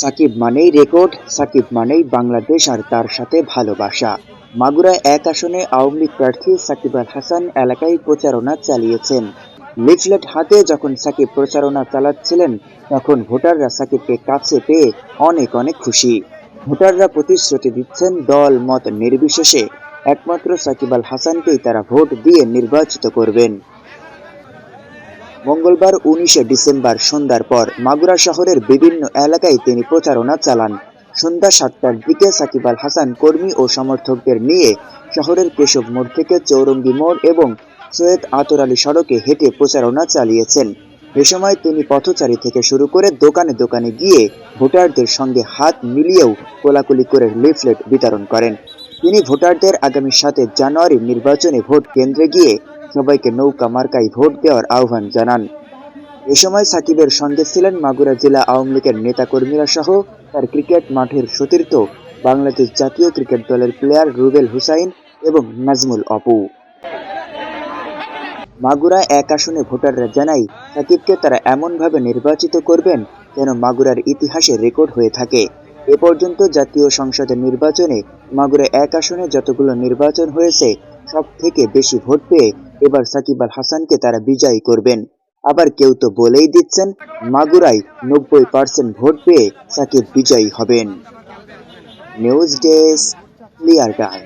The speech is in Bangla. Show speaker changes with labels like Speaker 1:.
Speaker 1: সাকিব মানেই রেকর্ড, সাকিব মানেই বাংলাদেশ আর তার সাথে ভালোবাসা। মাগুরা এক আসনে আওয়ামী লীগ প্রার্থী সাকিব আল হাসান এলাকায় প্রচারণা চালিয়েছেন। লিফলেট হাতে যখন সাকিব প্রচারণা চালাচ্ছিলেন, তখন ভোটাররা সাকিবকে কাছে পেয়ে অনেক অনেক খুশি। ভোটাররা প্রতিশ্রুতি দিচ্ছেন দল মত নির্বিশেষে। একমাত্র সাকিব আল হাসানকেই তারা ভোট দিয়ে নির্বাচিত করবেন। মঙ্গলবার উনিশে ডিসেম্বর সন্ধ্যার পর মাগুরা শহরের বিভিন্ন এলাকায় তিনি প্রচারণা চালান। সন্ধ্যা সাতটার দিকে সাকিব আল হাসান কর্মী ও সমর্থকদের নিয়ে শহরের কেশব মোড় থেকে চৌরঙ্গি মোড় এবং সৈয়দ আতর সড়কে হেঁটে প্রচারণা চালিয়েছেন। এ সময় তিনি পথচারী থেকে শুরু করে দোকানে দোকানে গিয়ে ভোটারদের সঙ্গে হাত মিলিয়েও কোলাকুলি করে লিফলেট বিতরণ করেন। তিনি ভোটারদের আগামী সাতে জানুয়ারি নির্বাচনে ভোট কেন্দ্রে গিয়ে সবাইকে নৌকা মার্কায় ভোট দেওয়ার আহ্বান জানান। এ সময় সাকিবের সঙ্গে ছিলেন মাগুরা জেলা আওয়ামী লীগের নেতাকর্মীরা সহ তার ক্রিকেট মাঠের সতীর্থ বাংলাদেশ জাতীয় ক্রিকেট দলের প্লেয়ার রুবেল হুসাইন এবং নাজমুল অপু মাগুরা এক আসনে ভোটাররা জানায়, সাকিবকে তারা এমনভাবে নির্বাচিত করবেন যেন মাগুরার ইতিহাসে রেকর্ড হয়ে থাকে। এ পর্যন্ত জাতীয় সংসদের নির্বাচনে মাগুরা এক আসনে যতগুলো নির্বাচন হয়েছে সব থেকে বেশি ভোট পেয়ে এবার সাকিব আল হাসানকে তারা বিজয়ী করবেন। আবার কেউ তো বলেই দিচ্ছেন, মাগুরায় নব্বই পার্সেন্ট ভোট পেয়ে সাকিব বিজয়ী হবেন। News desk, clear Times